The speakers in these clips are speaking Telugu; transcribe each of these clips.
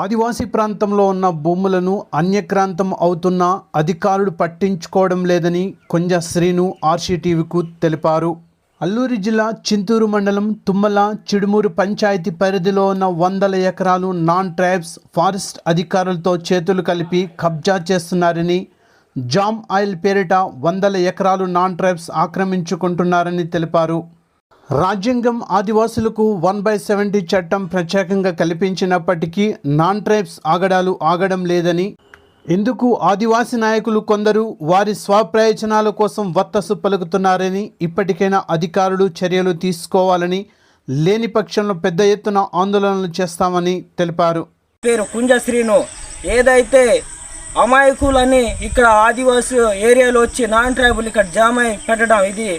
ఆదివాసీ ప్రాంతంలో ఉన్న భూములను అన్యక్రాంతం అవుతున్న అధికారులు పట్టించుకోవడం లేదని కొంజ శ్రీను ఆర్సీటీవీకు తెలిపారు. అల్లూరి జిల్లా చింతూరు మండలం తుమ్మల చిడుమూరు పంచాయతీ పరిధిలో ఉన్న వందల ఎకరాలు నాన్ ట్రైబ్స్ ఫారెస్ట్ అధికారులతో చేతులు కలిపి కబ్జా చేస్తున్నారని జామ్ ఆయిల్ పేరిట వందల ఎకరాలు నాన్ ట్రైబ్స్ ఆక్రమించుకుంటున్నారని తెలిపారు. రాజ్యాంగం ఆదివాసులకు వన్ బై సెవెంటీ చట్టం ప్రత్యేకంగా కల్పించినప్పటికీ నాన్ ట్రైబ్స్ ఆగడాలు ఆగడం లేదని ఇందుకు ఆదివాసీ నాయకులు కొందరు వారి స్వప్రయోజనాల కోసం వత్తసు పలుకుతున్నారని ఇప్పటికైనా అధికారులు చర్యలు తీసుకోవాలని లేని పక్షంలో పెద్ద ఎత్తున ఆందోళనలు చేస్తామని తెలిపారు. పేరు కుంజశ్రీను ఏదైతే అమాయకులని ఇక్కడ ఆదివాసీ ఏరియాలో వచ్చి నాన్ ట్రైబుల్ ఇక్కడ జామై అయి పెట్టడం ఇది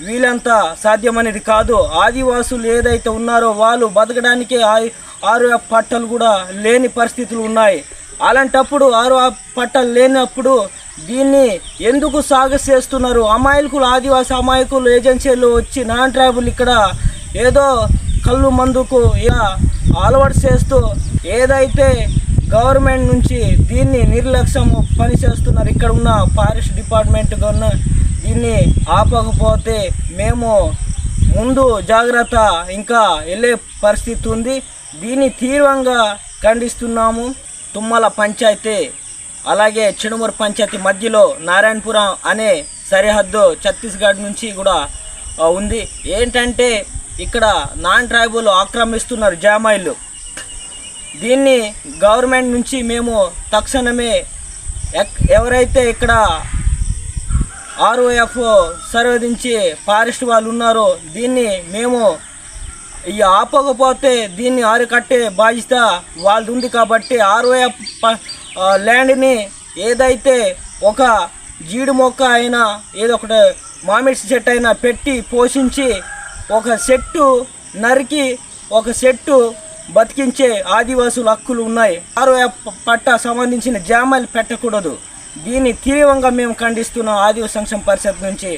వీలంతా సాధ్యమనేది కాదు. ఆదివాసులు ఏదైతే ఉన్నారో వాళ్ళు బతకడానికి ఆరు పట్టలు కూడా లేని పరిస్థితులు ఉన్నాయి. అలాంటప్పుడు ఆరు పట్టలు లేనప్పుడు దీన్ని ఎందుకు సాగు చేస్తున్నారు అమాయకులు ఆదివాసి అమాయకులు ఏజెన్సీలు వచ్చి నాన్ ట్రైబుల్ ఇక్కడ ఏదో కళ్ళు మందుకు ఇలా అలవాటు చేస్తూ ఏదైతే గవర్నమెంట్ నుంచి దీన్ని నిర్లక్ష్యం పనిచేస్తున్నారు ఇక్కడ ఉన్న ఫారెస్ట్ డిపార్ట్మెంట్ గవర్నమెంట్ దీన్ని ఆపకపోతే మేము ముందు జాగ్రత్త ఇంకా వెళ్ళే పరిస్థితి ఉంది. దీన్ని తీవ్రంగా ఖండిస్తున్నాము. తుమ్మల పంచాయతీ అలాగే చిడుమూరు పంచాయతీ మధ్యలో నారాయణపురం అనే సరిహద్దు ఛత్తీస్గఢ్ నుంచి కూడా ఉంది. ఏంటంటే ఇక్కడ నాన్ ట్రైబుల్ ఆక్రమిస్తున్నారు జామాయిలు. దీన్ని గవర్నమెంట్ నుంచి మేము తక్షణమే ఎక్- ఎవరైతే ఇక్కడ ఆర్ఓఎఫ్ సర్వదించి ఫారెస్ట్ వాళ్ళు ఉన్నారు దీన్ని మేము ఈ ఆపకపోతే దీన్ని ఆరుకట్టే బాధ్యత వాళ్ళది ఉంది కాబట్టి ఆర్ఓఎఫ్ ల్యాండ్ని ఏదైతే ఒక జీడి మొక్క అయినా ఏదో ఒకటి మామిడి చెట్టు అయినా పెట్టి పోషించి ఒక చెట్టు నరికి ఒక చెట్టు బతికించే ఆదివాసుల హక్కులు ఉన్నాయి. ఆర్ఓఎఫ్ పట్ట సంబంధించిన జామాలు పెట్టకూడదు. దీన్ని తీవ్రంగా మేము ఖండిస్తున్నాం ఆదివ సంక్షేమ పరిషత్ నుంచి.